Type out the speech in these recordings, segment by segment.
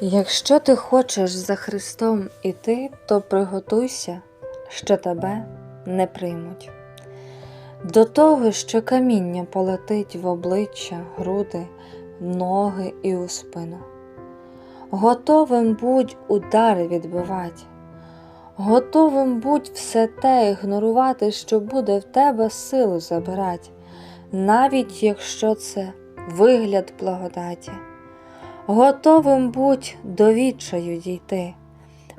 Якщо ти хочеш за Христом іти, то приготуйся, що тебе не приймуть. До того, що каміння полетить в обличчя, груди, ноги і у спину. Готовим будь удари відбивати, готовим будь все те ігнорувати, що буде в тебе силу забирати, навіть якщо це вигляд благодаті. Готовим будь до відчаю дійти,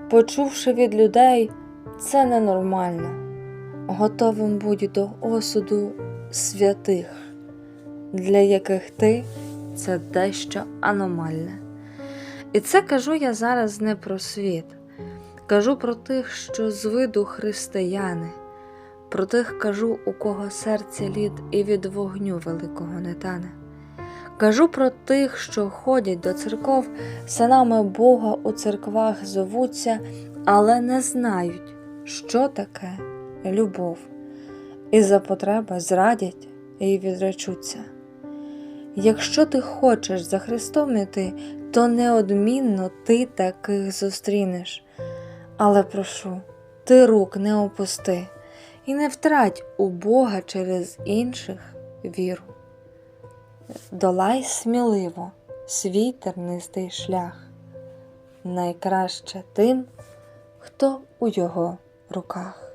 почувши від людей, це ненормально. Готовим будь до осуду святих, для яких ти це дещо аномальне. І це кажу я зараз не про світ, кажу про тих, що з виду християни, про тих кажу, у кого серце лід і від вогню великого не тане. Кажу про тих, що ходять до церков, синами Бога у церквах зовуться, але не знають, що таке любов, і за потреби зрадять і відречуться. Якщо ти хочеш за Христом іти, то неодмінно ти таких зустрінеш. Але прошу, ти рук не опусти і не втрать у Бога через інших віру. Долай сміливо свій тернистий шлях, найкраще тим, хто у його руках.